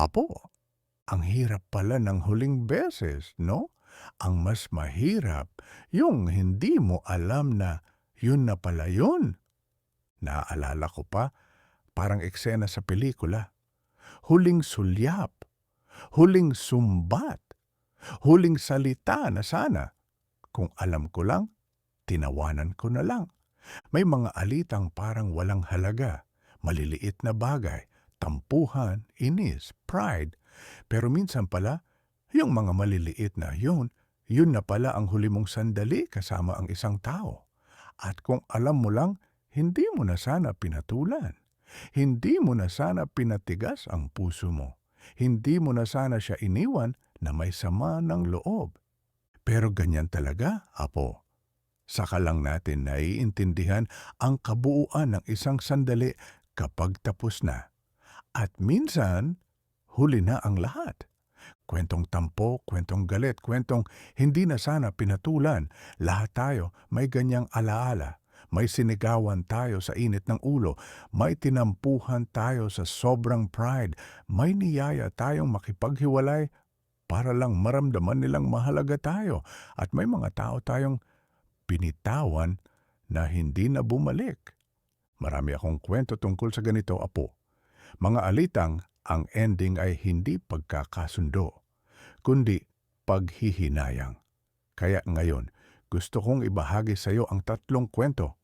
Apo, ang hirap pala ng huling beses, no? Ang mas mahirap, yung hindi mo alam na yun na pala yun. Naaalala ko pa, parang eksena sa pelikula. Huling sulyap, huling sumbat, huling salita na sana. Kung alam ko lang, tinawanan ko na lang. May mga alitang parang walang halaga, maliliit na bagay, tampuhan, inis, pride. Pero minsan pala, yung mga maliliit na yun, yun na pala ang huli mong sandali kasama ang isang tao. At kung alam mo lang, hindi mo na sana pinatulan. Hindi mo na sana pinatigas ang puso mo. Hindi mo na sana siya iniwan na may sama ng loob. Pero ganyan talaga, Apo. Saka lang natin naiintindihan ang kabuuan ng isang sandali kapag tapos na. At minsan, huli na ang lahat. Kwentong tampo, kwentong galit, kwentong hindi na sana pinatulan. Lahat tayo may ganyang alaala. May sinigawan tayo sa init ng ulo. May tinampuhan tayo sa sobrang pride. May niyaya tayong makipaghiwalay para lang maramdaman nilang mahalaga tayo. At may mga tao tayong binitawan na hindi na bumalik. Marami akong kwento tungkol sa ganito, Apo. Mga alitang ang ending ay hindi pagkakasundo, kundi paghihinayang. Kaya ngayon, gusto kong ibahagi sa iyo ang tatlong kwento.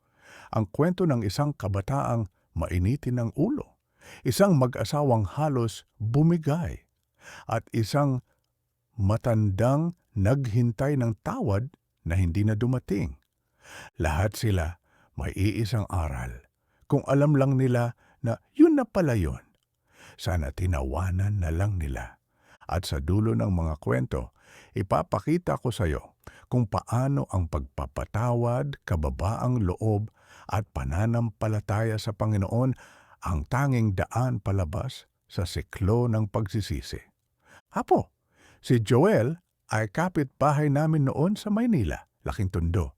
Ang kwento ng isang kabataang mainitin ng ulo, isang mag-asawang halos bumigay, at isang matandang naghintay ng tawad na hindi na dumating. Lahat sila may iisang aral. Kung alam lang nila na yun na pala yun, sana tinawanan na lang nila. At sa dulo ng mga kwento, ipapakita ko sa iyo kung paano ang pagpapatawad, kababaang loob at pananampalataya sa Panginoon ang tanging daan palabas sa siklo ng pagsisisi. Apo, si Joel ay kapitbahay namin noon sa Maynila, laking tondo.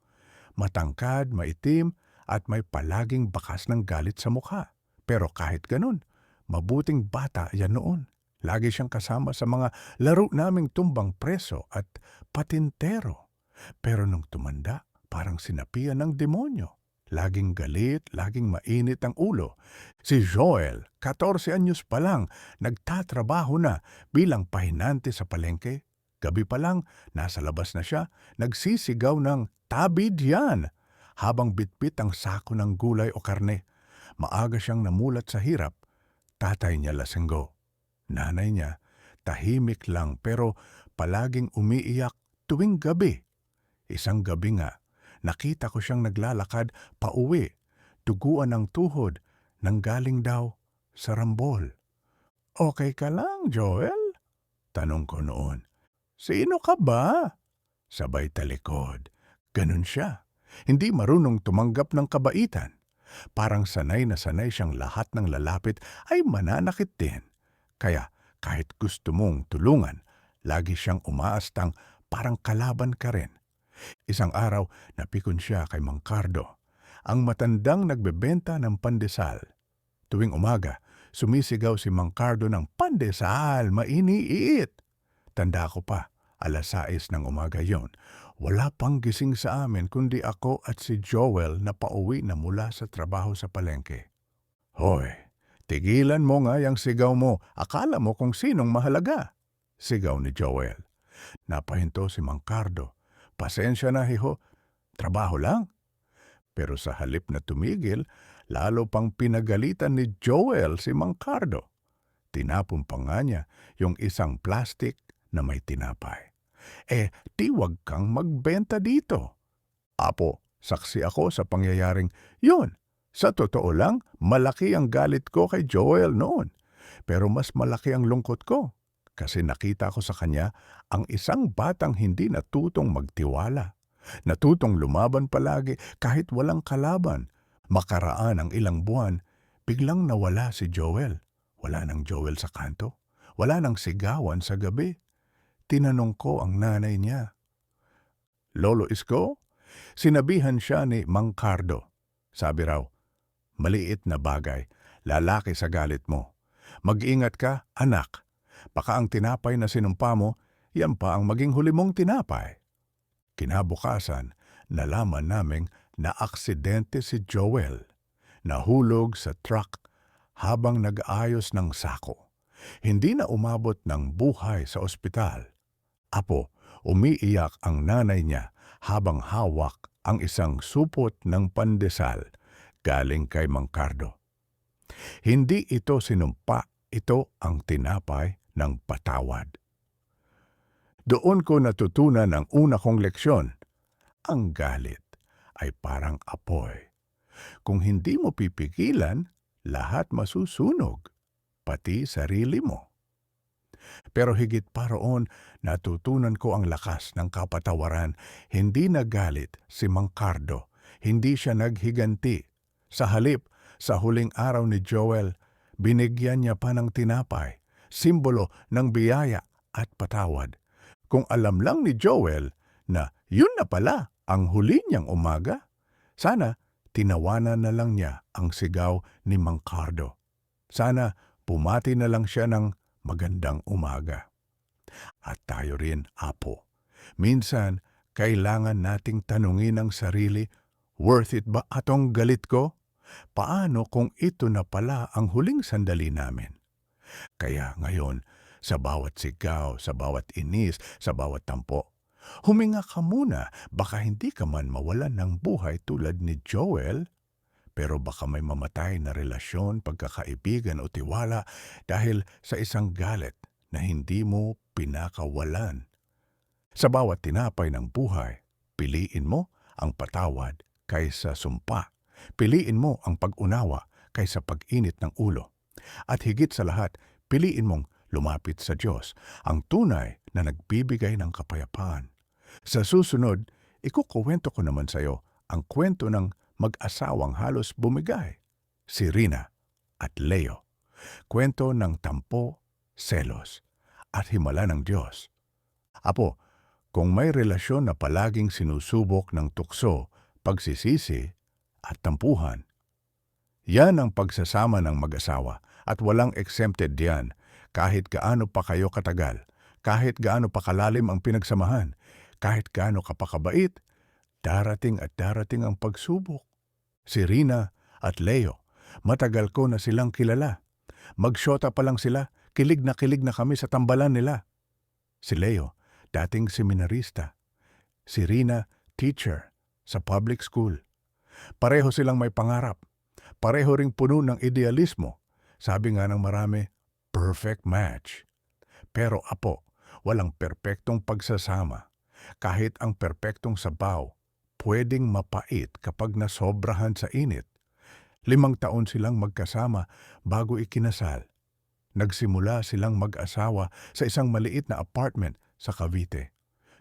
Matangkad, maitim, at may palaging bakas ng galit sa mukha. Pero kahit ganun, mabuting bata yan noon. Lagi siyang kasama sa mga laro naming tumbang preso at patintero. Pero nung tumanda, parang sinapian ng demonyo. Laging galit, laging mainit ang ulo. Si Joel, 14 anyos pa lang, nagtatrabaho na bilang pahinante sa palengke. Gabi pa lang, nasa labas na siya, nagsisigaw ng tabid yan habang bitbit ang sako ng gulay o karne. Maaga siyang namulat sa hirap. Tatay niya lasenggo. Nanay niya, tahimik lang pero palaging umiiyak tuwing gabi. Isang gabi nga, nakita ko siyang naglalakad pauwi, duguan ng tuhod, nang galing daw sa rambol. Okay ka lang, Joel? Tanong ko noon. Sino ka ba? Sabay talikod. Ganun siya. Hindi marunong tumanggap ng kabaitan. Parang sanay na sanay siyang lahat ng lalapit ay mananakit din. Kaya kahit gusto mong tulungan, lagi siyang umaastang parang kalaban ka rin. Isang araw, napikon siya kay Mang Cardo, ang matandang nagbebenta ng pandesal. Tuwing umaga, sumisigaw si Mang Cardo ng pandesal, mainiit. Tanda ko pa, alas 6 ng umaga yon. Wala pang gising sa amin kundi ako at si Joel na pauwi na mula sa trabaho sa palengke. Hoy, tigilan mo nga yung sigaw mo. Akala mo kung sinong mahalaga. Sigaw ni Joel. Napahinto si Mang Cardo. Pasensya na hiho, trabaho lang. Pero sa halip na tumigil, lalo pang pinagalitan ni Joel si Mang Cardo. Tinapon pa niya yung isang plastic na may tinapay. Eh, di wag kang magbenta dito. Apo, saksi ako sa pangyayaring yun. Sa totoo lang, malaki ang galit ko kay Joel noon. Pero mas malaki ang lungkot ko. Kasi nakita ko sa kanya ang isang batang hindi natutong magtiwala. Natutong lumaban palagi kahit walang kalaban. Makaraan ang ilang buwan, biglang nawala si Joel. Wala nang Joel sa kanto. Wala nang sigawan sa gabi. Tinanong ko ang nanay niya. Lolo Isko? Sinabihan siya ni Mang Cardo. Sabi raw, maliit na bagay, lalaki sa galit mo. Mag-ingat ka, anak. Baka ang tinapay na sinumpa mo, yan pa ang maging huli mong tinapay. Kinabukasan, nalaman naming na aksidente si Joel. Nahulog sa truck habang nag-ayos ng sako. Hindi na umabot ng buhay sa ospital. Apo, umiiyak ang nanay niya habang hawak ang isang supot ng pandesal galing kay Mang Cardo. Hindi ito sinumpa, ito ang tinapay ng patawad. Doon ko natutunan ang una kong leksyon. Ang galit ay parang apoy. Kung hindi mo pipigilan, lahat masusunog, pati sarili mo. Pero higit pa roon, natutunan ko ang lakas ng kapatawaran. Hindi nagalit si Mang Cardo. Hindi siya naghiganti. Sa halip, sa huling araw ni Joel, binigyan niya pa ng tinapay, simbolo ng biyaya at patawad. Kung alam lang ni Joel na yun na pala ang huli niyang umaga, sana tinawanan na lang niya ang sigaw ni Mang Cardo. Sana pumati na lang siya ng magandang umaga. At tayo rin, Apo. Minsan, kailangan nating tanungin ang sarili, worth it ba atong galit ko? Paano kung ito na pala ang huling sandali namin? Kaya ngayon, sa bawat sigaw, sa bawat inis, sa bawat tampo, huminga ka muna, baka hindi ka man mawalan ng buhay tulad ni Joel, pero baka may mamatay na relasyon, pagkakaibigan o tiwala dahil sa isang galit na hindi mo pinakawalan. Sa bawat tinapay ng buhay, piliin mo ang patawad kaysa sumpa. Piliin mo ang pag-unawa kaysa pag-init ng ulo. At higit sa lahat, piliin mong lumapit sa Diyos, ang tunay na nagbibigay ng kapayapaan. Sa susunod, ikukuwento ko naman sa iyo ang kwento ng mag-asawang halos bumigay, si Rina at Leo. Kwento ng tampo, selos, at himala ng Diyos. Apo, kung may relasyon na palaging sinusubok ng tukso, pagsisisi at tampuhan, yan ang pagsasama ng mag-asawa at walang exempted diyan kahit gaano pa kayo katagal, kahit gaano pa kalalim ang pinagsamahan, kahit gaano ka pa kabait, darating at darating ang pagsubok. Si Rina at Leo, matagal ko na silang kilala. Magsyota pa lang sila, kilig na kilig na kami sa tambalan nila. Si Leo, dating seminarista. Si Rina, teacher sa public school. Pareho silang may pangarap. Pareho ring puno ng idealismo. Sabi nga ng marami, perfect match. Pero apo, walang perpektong pagsasama. Kahit ang perpektong sabaw, pwedeng mapait kapag nasobrahan sa init. Limang taon silang magkasama bago ikinasal. Nagsimula silang mag-asawa sa isang maliit na apartment sa Cavite.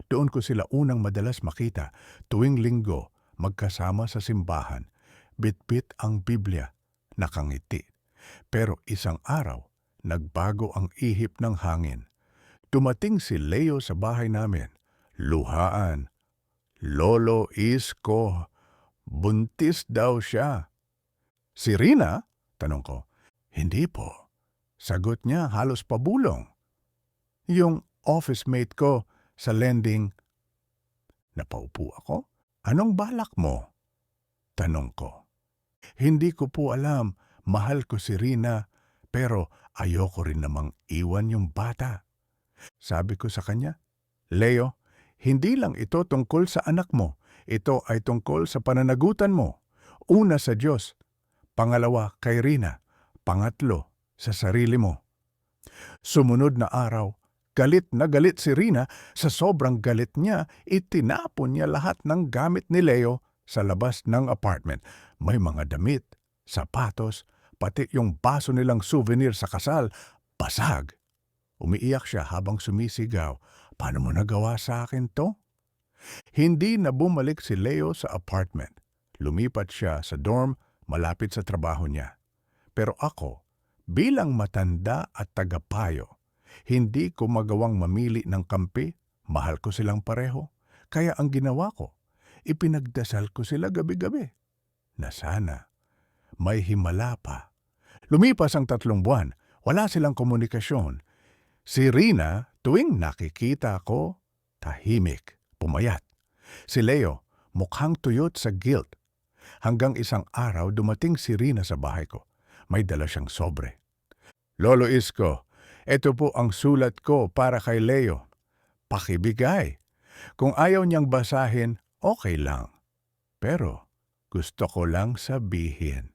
Doon ko sila unang madalas makita tuwing linggo magkasama sa simbahan. Bitbit ang Biblia, nakangiti. Pero isang araw, nagbago ang ihip ng hangin. Dumating si Leo sa bahay namin. Luhaan. Lolo Isko, buntis daw siya. Si Rina? Tanong ko. Hindi po. Sagot niya halos pabulong. Yung office mate ko sa lending. Napaupo ako. Anong balak mo? Tanong ko. Hindi ko po alam. Mahal ko si Rina, pero ayoko rin namang iwan yung bata. Sabi ko sa kanya, Leo, hindi lang ito tungkol sa anak mo. Ito ay tungkol sa pananagutan mo. Una sa Diyos, pangalawa kay Rina, pangatlo sa sarili mo. Sumunod na araw, galit na galit si Rina sa sobrang galit niya, itinapon niya lahat ng gamit ni Leo sa labas ng apartment. May mga damit, sapatos, pati yung baso nilang souvenir sa kasal, basag. Umiiyak siya habang sumisigaw, paano mo nagawa sa akin to? Hindi na bumalik si Leo sa apartment. Lumipat siya sa dorm malapit sa trabaho niya. Pero ako, bilang matanda at tagapayo, hindi ko magawang mamili ng kampi, mahal ko silang pareho. Kaya ang ginawa ko, ipinagdasal ko sila gabi-gabi na sana may himala pa. Lumipas ang tatlong buwan, wala silang komunikasyon. Si Rina, tuwing nakikita ko, tahimik, pumayat. Si Leo, mukhang tuyot sa guilt. Hanggang isang araw dumating si Rina sa bahay ko. May dala siyang sobre. Lolo Isko, ito po ang sulat ko para kay Leo. Pakibigay. Kung ayaw niyang basahin, okay lang. Pero gusto ko lang sabihin.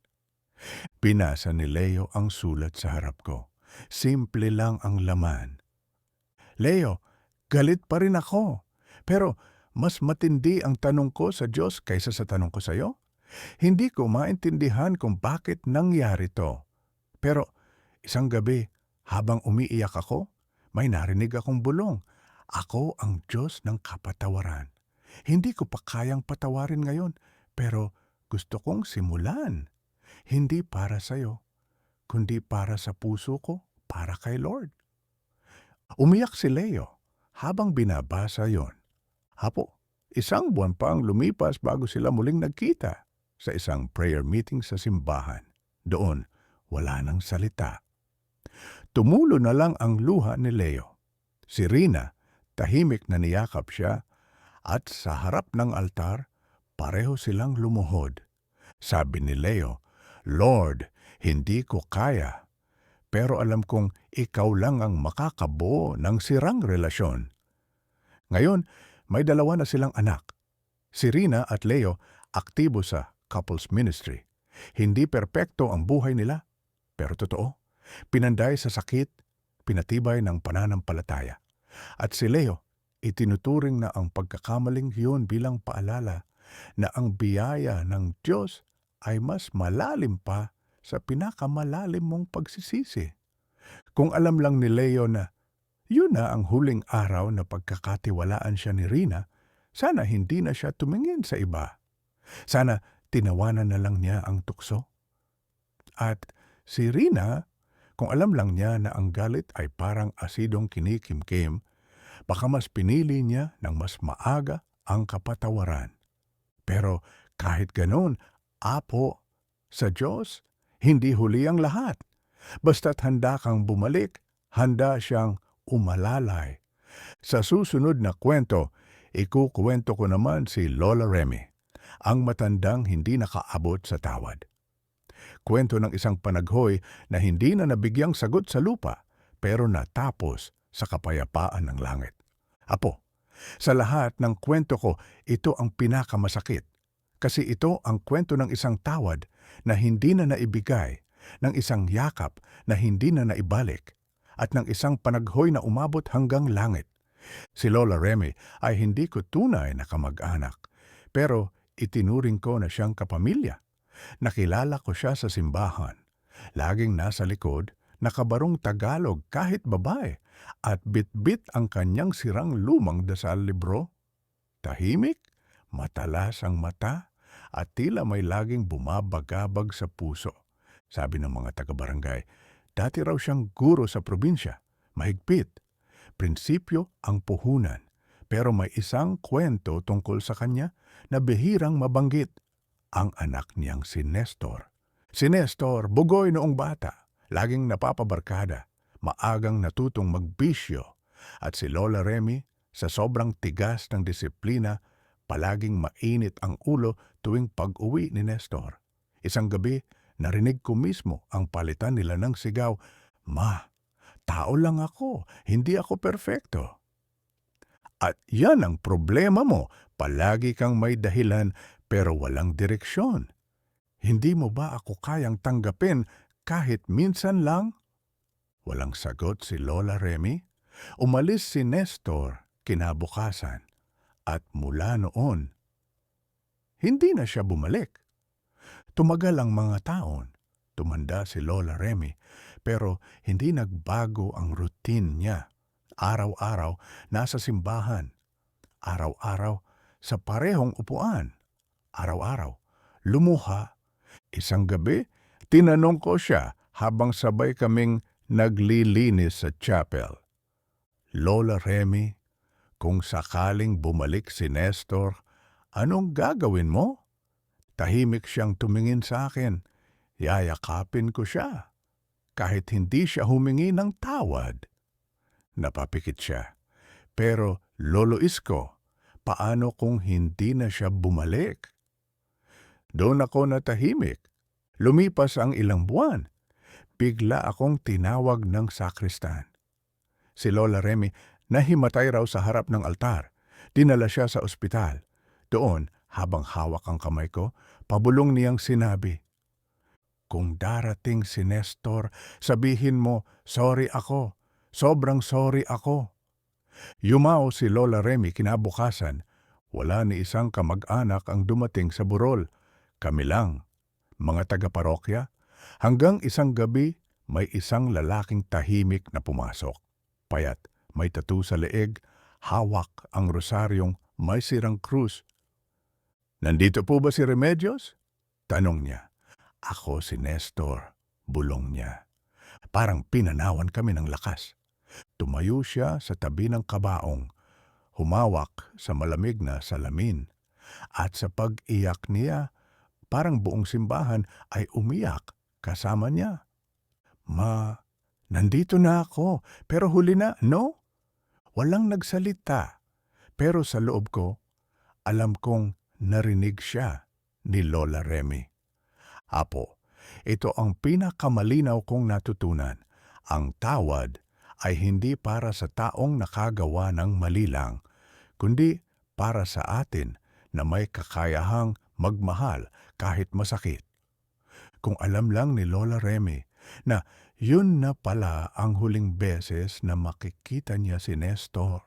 Pinasa ni Leo ang sulat sa harap ko. Simple lang ang laman. Leo, galit pa rin ako. Pero mas matindi ang tanong ko sa Diyos kaysa sa tanong ko sa iyo. Hindi ko maintindihan kung bakit nangyari to. Pero isang gabi, habang umiiyak ako, may narinig akong bulong. Ako ang Diyos ng kapatawaran. Hindi ko pa kayang patawarin ngayon, pero gusto kong simulan. Hindi para sa iyo, kundi para sa puso ko, para kay Lord. Umiyak si Leo habang binabasa yon. Hapo, isang buwan pa ang lumipas bago sila muling nagkita sa isang prayer meeting sa simbahan. Doon, wala nang salita. Tumulo na lang ang luha ni Leo. Si Rina, tahimik na niyakap siya at sa harap ng altar, pareho silang lumuhod. Sabi ni Leo, Lord, hindi ko kaya. Pero alam kong ikaw lang ang makakabuo ng sirang relasyon. Ngayon, may dalawa na silang anak. Si Rina at Leo aktibo sa couples ministry. Hindi perpekto ang buhay nila, pero totoo. Pinanday sa sakit, pinatibay ng pananampalataya. At si Leo, itinuturing na ang pagkakamaling yun bilang paalala na ang biyaya ng Diyos ay mas malalim pa sa pinakamalalim mong pagsisisi. Kung alam lang ni Leo na yun na ang huling araw na pagkakatiwalaan siya ni Rina, sana hindi na siya tumingin sa iba. Sana tinawanan na lang niya ang tukso. At si Rina, kung alam lang niya na ang galit ay parang asidong kinikimkim, baka mas pinili niya ng mas maaga ang kapatawaran. Pero kahit ganon, apo, sa Diyos, hindi huli ang lahat. Basta't handa kang bumalik, handa siyang umalalay. Sa susunod na kwento, ikukwento ko naman si Lola Remy, ang matandang hindi nakaabot sa tawad. Kwento ng isang panaghoy na hindi na nabigyang sagot sa lupa, pero natapos sa kapayapaan ng langit. Apo, sa lahat ng kwento ko, ito ang pinakamasakit. Kasi ito ang kwento ng isang tawad na hindi na naibigay, ng isang yakap na hindi na naibalik, at ng isang panaghoy na umabot hanggang langit. Si Lola Remy ay hindi ko tunay na kamag-anak, pero itinuring ko na siyang kapamilya. Nakilala ko siya sa simbahan. Laging nasa likod, nakabarong Tagalog kahit babae, at bit-bit ang kanyang sirang lumang dasal libro. Tahimik, matalas ang mata, at tila may laging bumabagabag sa puso. Sabi ng mga taga-barangay, dati raw siyang guro sa probinsya, mahigpit. Prinsipyo ang puhunan, pero may isang kwento tungkol sa kanya na bihirang mabanggit, ang anak niyang si Nestor. Si Nestor, bugoy noong bata, laging napapabarkada, maagang natutong magbisyo, at si Lola Remy, sa sobrang tigas ng disiplina, palaging mainit ang ulo tuwing pag-uwi ni Nestor. Isang gabi, narinig ko mismo ang palitan nila ng sigaw, Ma, tao lang ako, hindi ako perfecto. At yan ang problema mo, palagi kang may dahilan pero walang direksyon. Hindi mo ba ako kayang tanggapin kahit minsan lang? Walang sagot si Lola Remy. Umalis si Nestor kinabukasan at mula noon, hindi na siya bumalik. Tumagal ang mga taon. Tumanda si Lola Remy, pero hindi nagbago ang routine niya. Araw-araw, nasa simbahan. Araw-araw, sa parehong upuan. Araw-araw, lumuha. Isang gabi, tinanong ko siya habang sabay kaming naglilinis sa chapel. Lola Remy, kung sakaling bumalik si Nestor, anong gagawin mo? Tahimik siyang tumingin sa akin. Yayakapin ko siya. Kahit hindi siya humingi ng tawad. Napapikit siya. Pero Lolo Isko, paano kung hindi na siya bumalik? Doon ako natahimik. Lumipas ang ilang buwan. Bigla akong tinawag ng sakristan. Si Lola Remy nahimatay raw sa harap ng altar. Dinala siya sa ospital. Doon, habang hawak ang kamay ko, pabulong niyang sinabi, Kung darating si Nestor, sabihin mo, sorry ako, sobrang sorry ako. Yumao si Lola Remy kinabukasan. Wala ni isang kamag-anak ang dumating sa burol. Kami lang, mga taga-parokya. Hanggang isang gabi, may isang lalaking tahimik na pumasok. Payat, may tattoo sa leeg, hawak ang rosaryong may sirang krus. Nandito po ba si Remedios? Tanong niya. Ako si Nestor, bulong niya. Parang pinanawan kami ng lakas. Tumayo siya sa tabi ng kabaong, humawak sa malamig na salamin. At sa pag-iyak niya, parang buong simbahan ay umiyak kasama niya. Ma, nandito na ako, pero huli na, no? Walang nagsalita. Pero sa loob ko, alam kong narinig siya ni Lola Remy. Apo, ito ang pinakamalinaw kong natutunan. Ang tawad ay hindi para sa taong nakagawa ng mali lang, kundi para sa atin na may kakayahang magmahal kahit masakit. Kung alam lang ni Lola Remy na yun na pala ang huling beses na makikita niya si Nestor.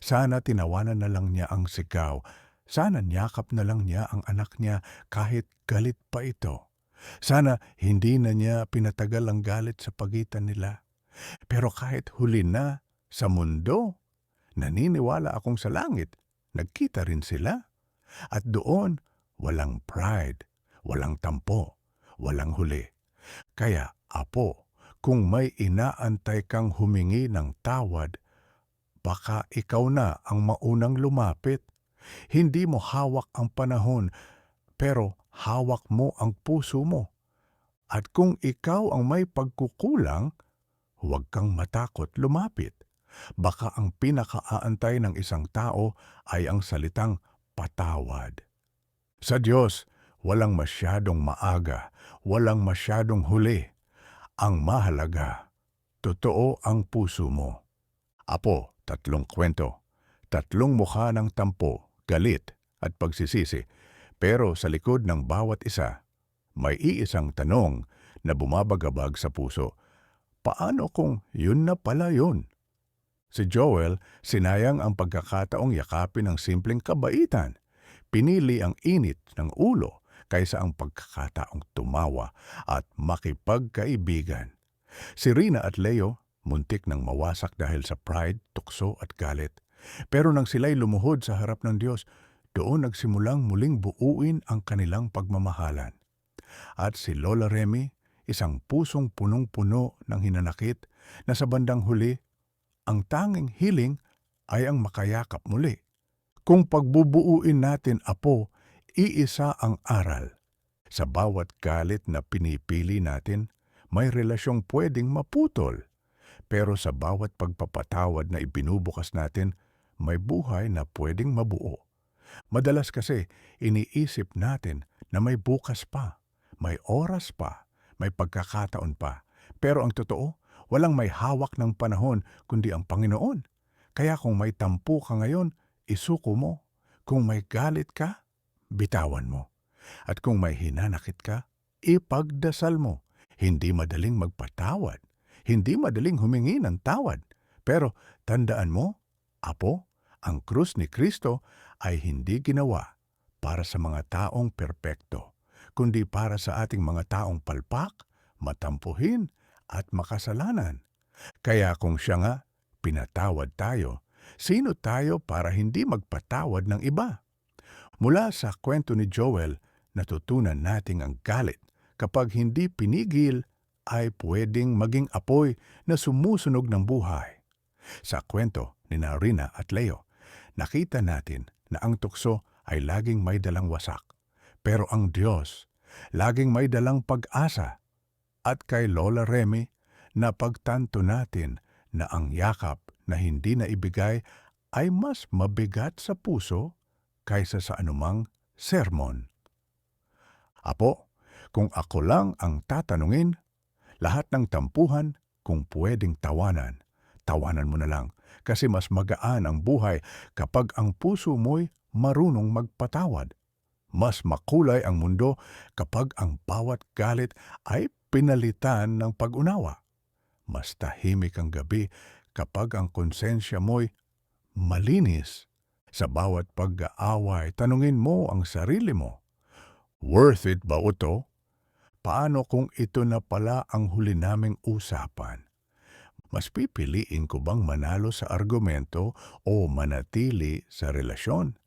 Sana tinawanan na lang niya ang sigaw. Sana niyakap na lang niya ang anak niya kahit galit pa ito. Sana hindi na niya pinatagal ang galit sa pagitan nila. Pero kahit huli na sa mundo, naniniwala akong sa langit, nagkita rin sila. At doon, walang pride, walang tampo, walang huli. Kaya, apo, kung may inaantay kang humingi ng tawad, baka ikaw na ang maunang lumapit. Hindi mo hawak ang panahon, pero hawak mo ang puso mo. At kung ikaw ang may pagkukulang, huwag kang matakot lumapit. Baka ang pinakaaantay ng isang tao ay ang salitang patawad. Sa Diyos, walang masyadong maaga, walang masyadong huli. Ang mahalaga, totoo ang puso mo. Apo, tatlong kwento. Tatlong mukha ng tampo, galit at pagsisisi. Pero sa likod ng bawat isa, may iisang tanong na bumabagabag sa puso. Paano kung yun na pala yun? Si Joel, sinayang ang pagkakataong yakapin ng simpleng kabaitan. Pinili ang init ng ulo kaysa ang pagkakataong tumawa at makipagkaibigan. Si Rina at Leo, muntik nang mawasak dahil sa pride, tukso at galit. Pero nang sila'y lumuhod sa harap ng Diyos, doon nagsimulang muling buuin ang kanilang pagmamahalan. At si Lola Remy, isang pusong punong-puno ng hinanakit na sa bandang huli, ang tanging hiling ay ang makayakap muli. Kung pagbubuuin natin, Apo, iisa ang aral. Sa bawat galit na pinipili natin, may relasyong pwedeng maputol. Pero sa bawat pagpapatawad na ibinubukas natin, may buhay na pwedeng mabuo. Madalas kasi, iniisip natin na may bukas pa, may oras pa, may pagkakataon pa. Pero ang totoo, walang may hawak ng panahon kundi ang Panginoon. Kaya kung may tampo ka ngayon, isuko mo. Kung may galit ka, bitawan mo. At kung may hinanakit ka, ipagdasal mo. Hindi madaling magpatawad. Hindi madaling humingi ng tawad. Pero tandaan mo, Apo, ang krus ni Kristo ay hindi ginawa para sa mga taong perpekto, kundi para sa ating mga taong palpak, matampuhin, at makasalanan. Kaya kung siya nga, pinatawad tayo, sino tayo para hindi magpatawad ng iba? Mula sa kwento ni Joel, natutunan nating ang galit kapag hindi pinigil ay pwedeng maging apoy na sumusunog ng buhay. Sa kwento ni Narina at Leo, nakita natin na ang tukso ay laging may dalang wasak. Pero ang Diyos, laging may dalang pag-asa. At kay Lola Remy, napagtanto natin na ang yakap na hindi na ibigay ay mas mabigat sa puso kaysa sa anumang sermon. Apo, kung ako lang ang tatanungin, lahat ng tampuhan kung pwedeng tawanan, tawanan mo na lang kasi mas magaan ang buhay kapag ang puso mo'y marunong magpatawad. Mas makulay ang mundo kapag ang bawat galit ay pinalitan ng pag-unawa. Mas tahimik ang gabi kapag ang konsensya mo'y malinis. Sa bawat pag-aaway, tanungin mo ang sarili mo. Worth it ba ito? Paano kung ito na pala ang huli naming usapan? Mas pipiliin ko bang manalo sa argumento o manatili sa relasyon?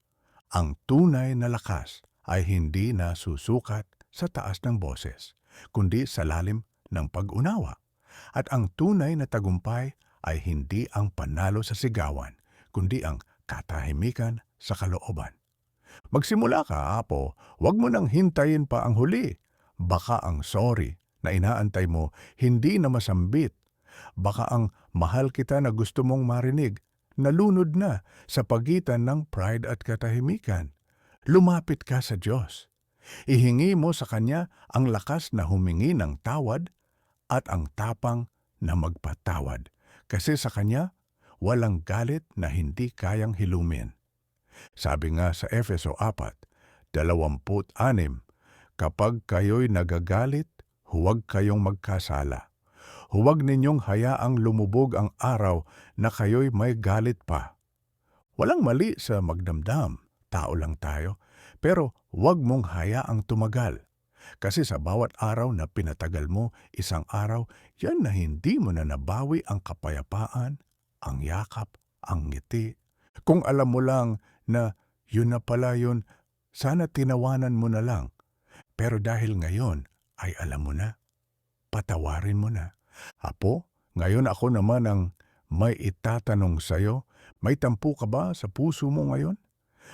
Ang tunay na lakas ay hindi nasusukat sa taas ng boses, kundi sa lalim ng pag-unawa. At ang tunay na tagumpay ay hindi ang panalo sa sigawan, kundi ang katahimikan sa kalooban. Magsimula ka, Apo, huwag mo nang hintayin pa ang huli. Baka ang sorry na inaantay mo hindi na masambit. Baka ang mahal kita na gusto mong marinig, nalunod na sa pagitan ng pride at katahimikan. Lumapit ka sa Diyos. Ihingi mo sa Kanya ang lakas na humingi ng tawad at ang tapang na magpatawad. Kasi sa Kanya, walang galit na hindi kayang hilumin. Sabi nga sa Efeso 4, 26, Kapag kayo'y nagagalit, huwag kayong magkasala. Huwag ninyong hayaang lumubog ang araw na kayo'y may galit pa. Walang mali sa magdamdam, tao lang tayo, pero huwag mong hayaang tumagal. Kasi sa bawat araw na pinatagal mo, isang araw, yan na hindi mo na nabawi ang kapayapaan, ang yakap, ang ngiti. Kung alam mo lang na yun na pala yun, sana tinawanan mo na lang. Pero dahil ngayon ay alam mo na, patawarin mo na. Apo, ngayon ako naman ang may itatanong sa'yo, may tampu ka ba sa puso mo ngayon?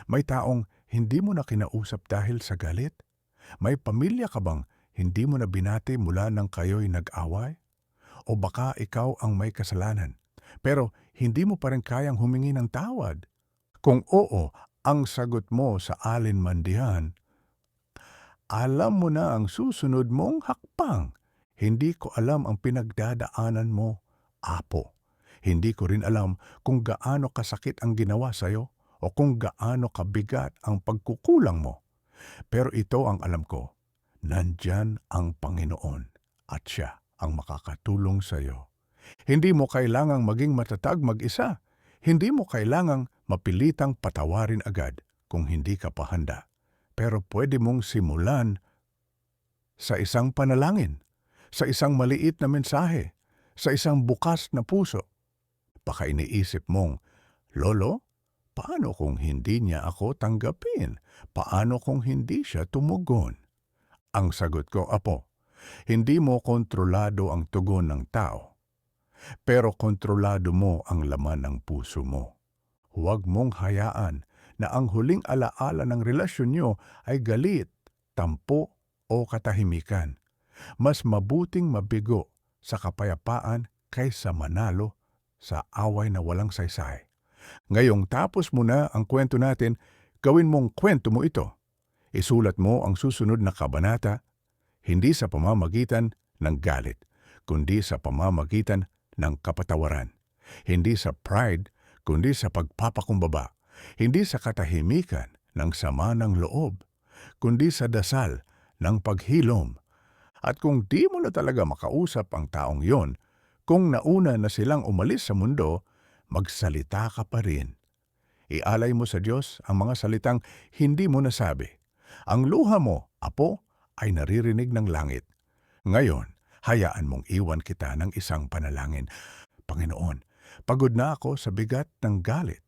May taong hindi mo na kinausap dahil sa galit? May pamilya ka bang hindi mo na binati mula nang kayo'y nag-away? O baka ikaw ang may kasalanan, pero hindi mo pa rin kayang humingi ng tawad? Kung oo, ang sagot mo sa alinmandihan, alam mo na ang susunod mong hakbang. Hindi ko alam ang pinagdadaanan mo, Apo. Hindi ko rin alam kung gaano kasakit ang ginawa sa'yo o kung gaano kabigat ang pagkukulang mo. Pero ito ang alam ko, nandyan ang Panginoon at siya ang makakatulong sa iyo. Hindi mo kailangang maging matatag mag-isa. Hindi mo kailangang mapilitang patawarin agad kung hindi ka pa handa. Pero pwede mong simulan sa isang panalangin, sa isang maliit na mensahe, sa isang bukas na puso. Baka iniisip mong, Lolo, paano kung hindi niya ako tanggapin? Paano kung hindi siya tumugon? Ang sagot ko, Apo, hindi mo kontrolado ang tugon ng tao. Pero kontrolado mo ang laman ng puso mo. Huwag mong hayaan na ang huling alaala ng relasyon nyo ay galit, tampo o katahimikan. Mas mabuting mabigo sa kapayapaan kaysa manalo sa away na walang saysay. Ngayong tapos mo na ang kwento natin, gawin mong kwento mo ito. Isulat mo ang susunod na kabanata, hindi sa pamamagitan ng galit, kundi sa pamamagitan ng kapatawaran. Hindi sa pride, kundi sa pagpapakumbaba. Hindi sa katahimikan ng sama ng loob, kundi sa dasal ng paghilom. At kung di mo na talaga makausap ang taong yon, kung nauna na silang umalis sa mundo, magsalita ka pa rin. Ialay mo sa Diyos ang mga salitang hindi mo nasabi. Ang luha mo, Apo, ay naririnig ng langit. Ngayon, hayaan mong iwan kita ng isang panalangin. Panginoon, pagod na ako sa bigat ng galit,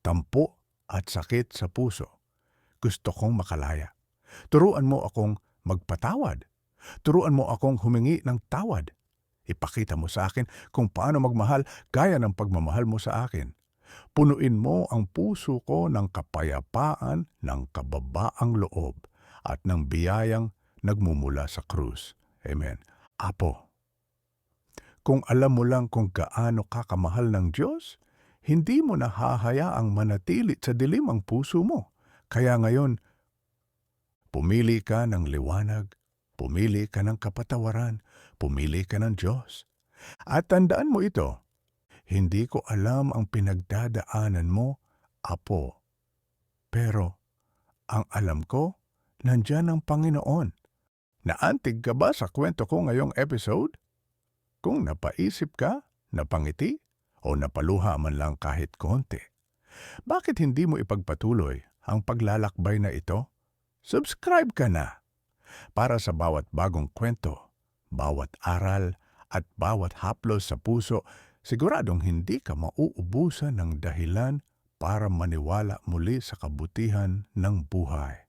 tampo at sakit sa puso. Gusto kong makalaya. Turuan mo akong magpatawad. Turuan mo akong humingi ng tawad. Ipakita mo sa akin kung paano magmahal gaya ng pagmamahal mo sa akin. Punuin mo ang puso ko ng kapayapaan, ng kababaang loob, at ng biyayang nagmumula sa krus. Amen. Apo, Kung alam mo lang kung gaano kakamahal ng Diyos, hindi mo na hahayaang manatili sa dilim ang puso mo. Kaya ngayon, pumili ka ng liwanag, pumili ka ng kapatawaran, pumili ka ng Diyos. At tandaan mo ito, hindi ko alam ang pinagdadaanan mo, Apo. Pero ang alam ko, nandyan ang Panginoon. Naantig ka ba sa kwento ko ngayong episode? Kung napaisip ka, napangiti, o napaluha man lang kahit konti, bakit hindi mo ipagpatuloy ang paglalakbay na ito? Subscribe ka na para sa bawat bagong kwento, bawat aral, at bawat haplos sa puso, siguradong hindi ka mauubusan ng dahilan para maniwala muli sa kabutihan ng buhay.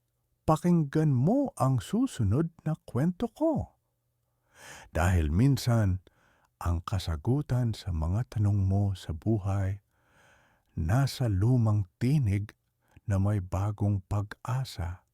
Pakinggan mo ang susunod na kwento ko. Dahil minsan, ang kasagutan sa mga tanong mo sa buhay nasa lumang tinig na may bagong pag-asa